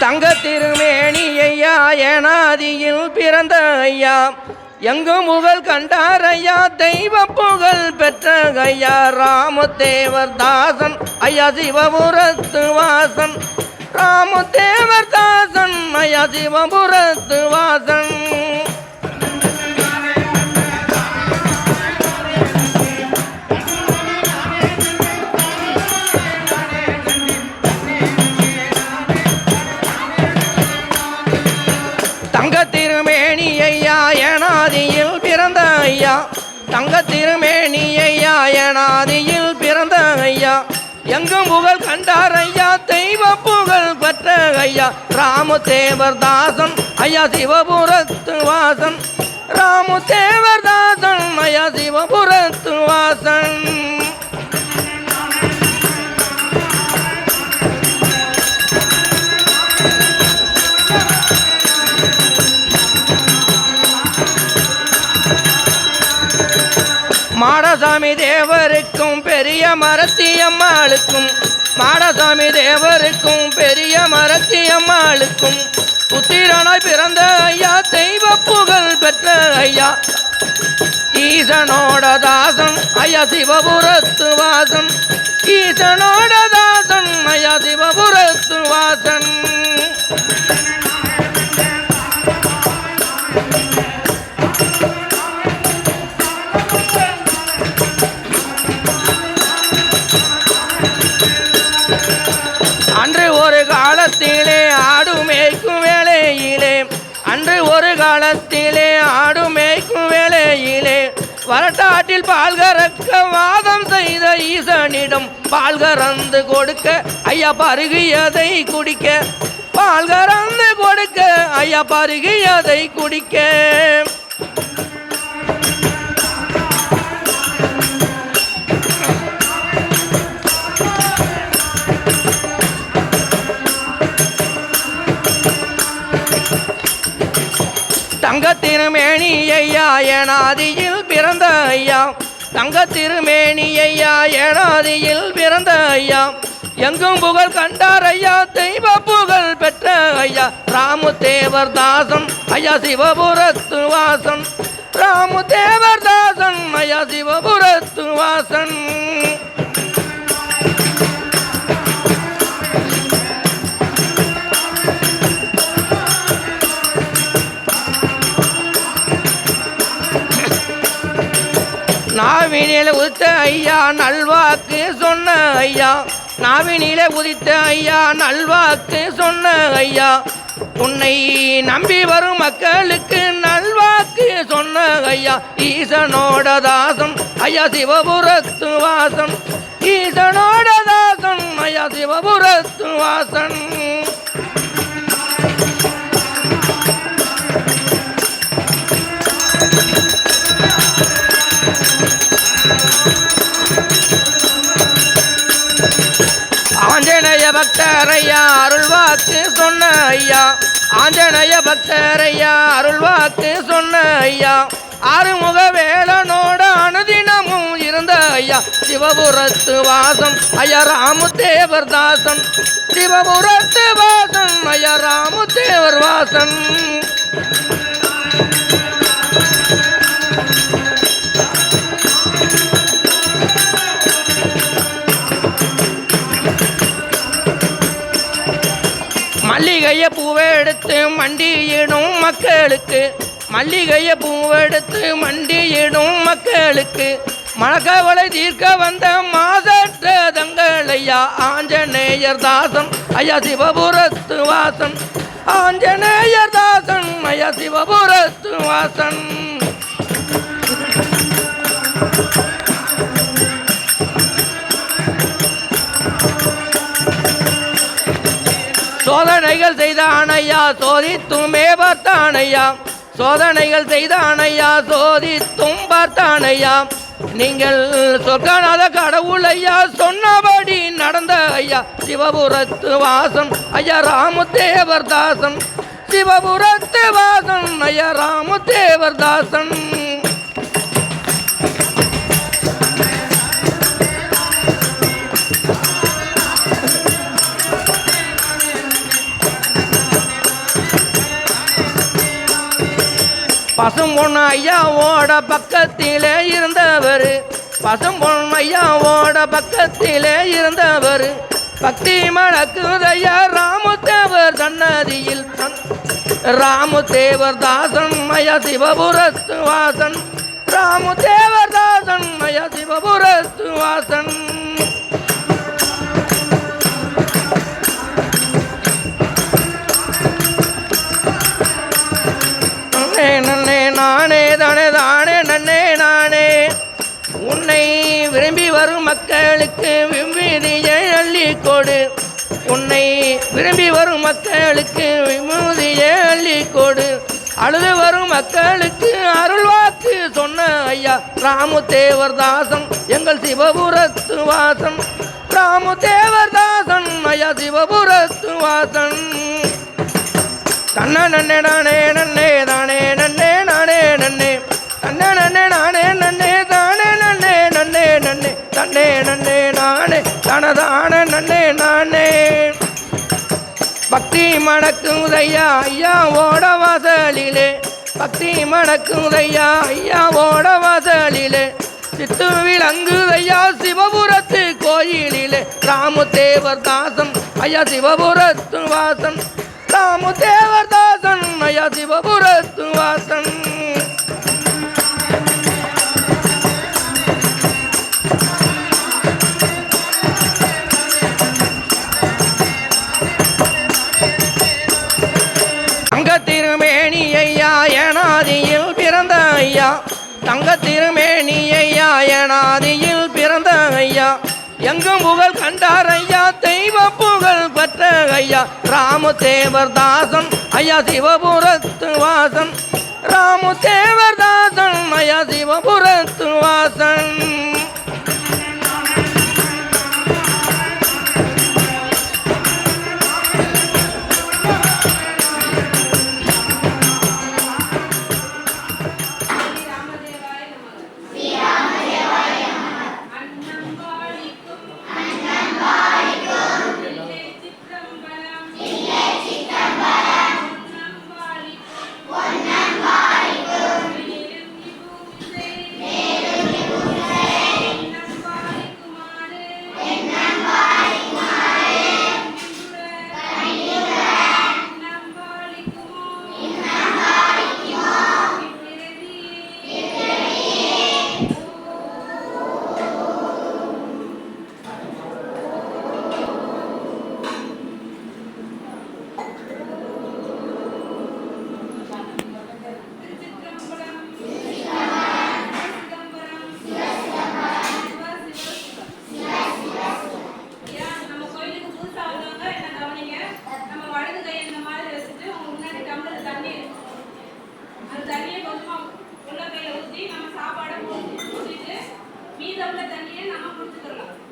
தங்க திருமேனி ஐயா ஏனாதியில் பிறந்த ஐயா எங்கும் முகழ் கண்டார் ஐயா தெய்வ புகழ் பெற்ற ஐயா ராமதேவர் தாசன் ஐயா சிவபுரத்து வாசன். ராமதேவர் தாசன் ஐயா சிவபுரத்து வாசன். தங்க திருமேனி ஐயா எனாதியில் பிறந்த ஐயா தங்க திருமேனி ஐயா எனாதியில் பிறந்த ஐயா எங்கும் புகழ் கண்டார் ஐயா தெய்வ புகழ் பெற்ற ஐயா ராமதேவர் தாசன் ஐயா சிவபுரத்து வாசன். ராமதேவர் தாசன் ஐயா சிவபுரத்து வாசன். மாடசாமி தேவருக்கும் பெரிய மரத்தியம்மாளுக்கும் மாடசாமி தேவருக்கும் பெரிய மரத்தியம்மாளுக்கும் புத்திரனாய் பிறந்த ஐயா தெய்வ புகழ் பெற்ற ஐயா. ஈசனோட தாசன் ஐயா சிவபுரத்து வாசன். ஈசனோட தாசன் ஐயா சிவபுரத்து வாசன். காலத்திலே ஆடு மேய்க்கும் வேலையிலே வரட்டாற்றில் பால் கறக்க வாதம் செய்த ஈசனிடம் பால் கறந்து கொடுக்க ஐயா பருகியதை குடிக்க. பால் கறந்து கொடுக்க ஐயா பருகியதை குடிக்க. தங்க ஐயா ஏனாதியில் பிறந்த ஐயா தங்க திருமேனி ஐயா ஏனாதியில் பிறந்த ஐயா எங்கும் புகழ் கண்டார் ஐயா தெய்வ புகழ் பெற்ற ஐயா ராமதேவர் தாசன் ஐயா சிவபுரத்து வாசன் ராமதேவர் தாசன் ஐயா சிவபுரத்து வாசன் நாவினில உதித்த ஐயா நல்வாக்கு சொன்ன ஐயா. நாவினில உதித்த ஐயா நல்வாக்கு சொன்ன ஐயா. உன்னை நம்பி வரும் மக்களுக்கு நல்வாக்கு சொன்ன ஐயா. ஈசனோட தாசம் ஐயா சிவபுரத்து வாசம். ஈசனோட தாசம் ஐயா சிவபுரத்து வாசன் பக்தரையா அருள் வாக்கு சொன்ன ஐயா ஆஞ்சநேய பக்தரையா அருள் வாக்கு சொன்ன ஐயா ஆறுமுக வேலனோட அனுதினமும் இருந்த ஐயா சிவபுரத்து வாசம் ஐயா ராமுதேவர் தாசன். சிவபுரத்து வாசன் ஐயா ராமுதேவர் வாசன். பூவெடுத்து பூவை எடுத்து மண்டியிடும் மக்களுக்கு. மல்லிகைய பூவை எடுத்து மண்டியிடும் மக்களுக்கு. மனக்கவலை தீர்க்க வந்த மாசற்ற ஐயா ஆஞ்சநேயர் தாசன் ஐயா சிவபுரத்து வாசன். ஆஞ்சநேயர் தாசன் ஐயா சிவபுரத்து வாசன். சோதனைகள் செய்தான் ஐயா சோதித்தும் பார்த்தான் ஐயா சோதனைகள் செய்தான் ஐயா சோதித்தும் பார்த்தான் ஐயா நீங்கள் சொர்க்கநாத கடவுள் ஐயா சொன்னபடி நடந்த ஐயா சிவபுரத்து வாசம் ஐயா ராமுத்தேவர் தாசன். சிவபுரத்து வாசன் ஐயா ராமுத்தேவர் தாசன். பசும் பொண்ணு ஐயாவோட பக்கத்திலே இருந்தவர். பசும் பொண்ணு ஐயாவோட பக்கத்திலே இருந்தவர். பக்தி மணக்குதையா ராமுத்தேவர் சன்னதியில் ராமுதேவர் தாசன் மய சிவபுரத்து வாசன். ராமுதேவர் தாசன் மய சிவபுரத்து வாசன். கொடு. உன்னை விரும்பி வரும் மக்களுக்கு விமுதியை அள்ளி கொடு. அழுது வரும் மக்களுக்கு அருள்வாக்கு சொன்ன ஐயா. ராமுதேவர் தாசன் எங்கள் சிவபுரத்து வாசன். ராமுதேவர் தாசன் ஐயா சிவபுரத்து வாசன். தன்ன நன்னே நானே நன்னே தானே நன்னே நானே நன்னே. தன்ன நன்னே நானே நன்னே நானே தனதான நன்னே நானே. பக்தி மணக்கும் உதையா ஐயா ஓட வாசலிலே. பக்தி மணக்கும் உதையா ஐயா ஓட வாசலிலே. சித்து விளங்குதையா சிவபுரத்து கோயிலிலே. ராமதேவர் தாசம் ஐயா சிவபுரத்து வாசன் ராமதேவர் தாசன் ஐயா சிவபுரத்து வாசன் ஐயா தங்க திருமேனி ஐயா பிறந்த ஐயா எங்கும் புகழ் கண்டார் ஐயா தெய்வ புகழ் பெற்ற ஐயா ராமதேவர் தாசன் ஐயா சிவபுரத்து வாசன் ராமதேவர் தாசன் ஐயா சிவபுரத்து வாசன் உள்ள நம்ம தண்ணியை நம்ம குடிச்சுக்கலாம்